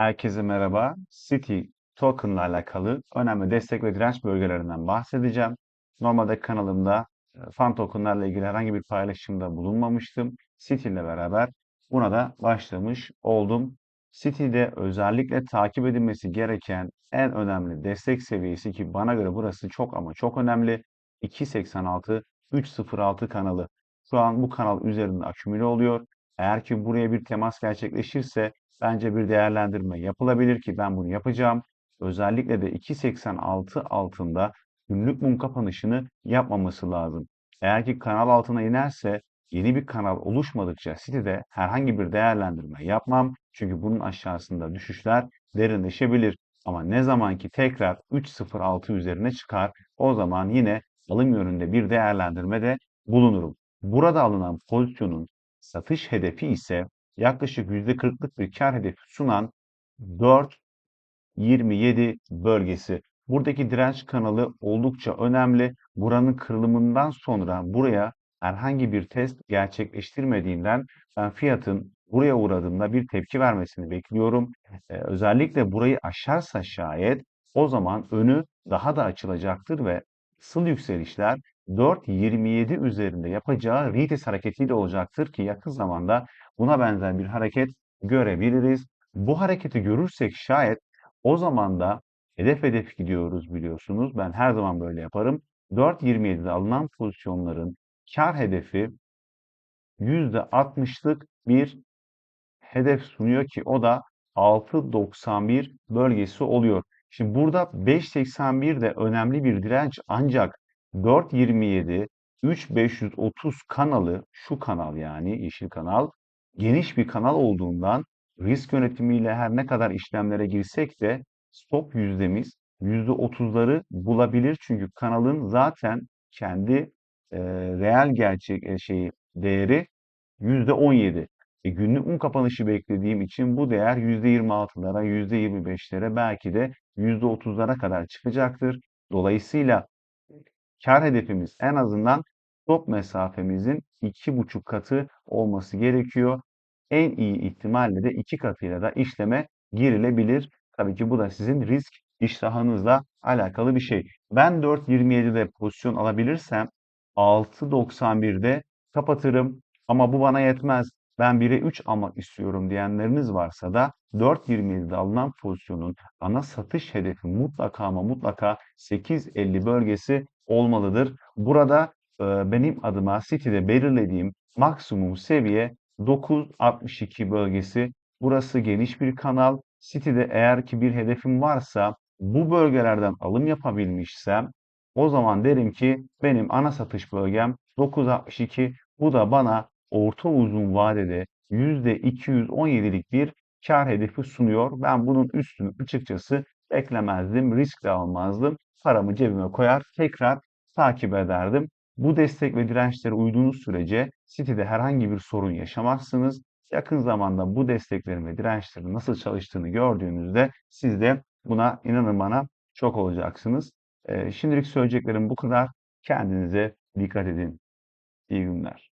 Herkese merhaba. City Token'la alakalı önemli destek ve direnç bölgelerinden bahsedeceğim. Normalde kanalımda e, fan tokenlarla ilgili herhangi bir paylaşımda bulunmamıştım. City ile beraber buna da başlamış oldum. City'de özellikle takip edilmesi gereken en önemli destek seviyesi ki bana göre burası çok ama çok önemli. 2.86 3.06 kanalı. Şu an bu kanal üzerinde akümüle oluyor. Eğer ki buraya bir temas gerçekleşirse bence bir değerlendirme yapılabilir ki ben bunu yapacağım. Özellikle de 2.86 altında günlük mum kapanışını yapmaması lazım. Eğer ki kanal altına inerse yeni bir kanal oluşmadıkça City'de herhangi bir değerlendirme yapmam. Çünkü bunun aşağısında düşüşler derinleşebilir. Ama ne zaman ki tekrar 3.06 üzerine çıkar o zaman yine alım yönünde bir değerlendirmede bulunurum. Burada alınan pozisyonun satış hedefi ise yaklaşık %40'lık bir kar hedefi sunan 4.27 bölgesi. Buradaki direnç kanalı oldukça önemli. Buranın kırılımından sonra buraya herhangi bir test gerçekleştirmediğinden ben fiyatın buraya uğradığında bir tepki vermesini bekliyorum. Ee, özellikle burayı aşarsa şayet o zaman önü daha da açılacaktır ve asıl yükselişler 4.27 üzerinde yapacağı retest hareketiyle olacaktır ki yakın zamanda buna benzer bir hareket görebiliriz. Bu hareketi görürsek şayet o zaman da hedef hedef gidiyoruz biliyorsunuz. Ben her zaman böyle yaparım. 4.27'de alınan pozisyonların kar hedefi %60'lık bir hedef sunuyor ki o da 6.91 bölgesi oluyor. Şimdi burada 5.81 de önemli bir direnç ancak 4.27 3530 kanalı şu kanal yani yeşil kanal geniş bir kanal olduğundan risk yönetimiyle her ne kadar işlemlere girsek de stop yüzdemiz %30'ları bulabilir. Çünkü kanalın zaten kendi e, reel gerçek e, şeyi değeri %17. E, günlük mum kapanışı beklediğim için bu değer %26'lara, %25'lere belki de %30'lara kadar çıkacaktır. Dolayısıyla kar hedefimiz en azından stop mesafemizin 2,5 katı olması gerekiyor. En iyi ihtimalle de 2 katıyla da işleme girilebilir. Tabii ki bu da sizin risk iştahınızla alakalı bir şey. Ben 4.27'de pozisyon alabilirsem 6.91'de kapatırım. Ama bu bana yetmez. Ben 1'e 3 almak istiyorum diyenleriniz varsa da 4.27'de alınan pozisyonun ana satış hedefi mutlaka ama mutlaka 8.50 bölgesi olmalıdır. Burada e, benim adıma City'de belirlediğim maksimum seviye 9.62 bölgesi. Burası geniş bir kanal. City'de eğer ki bir hedefim varsa bu bölgelerden alım yapabilmişsem o zaman derim ki benim ana satış bölgem 9.62. Bu da bana orta uzun vadede %217'lik bir kar hedefi sunuyor. Ben bunun üstünü açıkçası beklemezdim, risk de almazdım. Paramı cebime koyar, tekrar takip ederdim. Bu destek ve dirençlere uyduğunuz sürece City'de herhangi bir sorun yaşamazsınız. Yakın zamanda bu desteklerin ve dirençlerin nasıl çalıştığını gördüğünüzde siz de buna inanın bana çok olacaksınız. Şimdilik söyleyeceklerim bu kadar. Kendinize dikkat edin. İyi günler.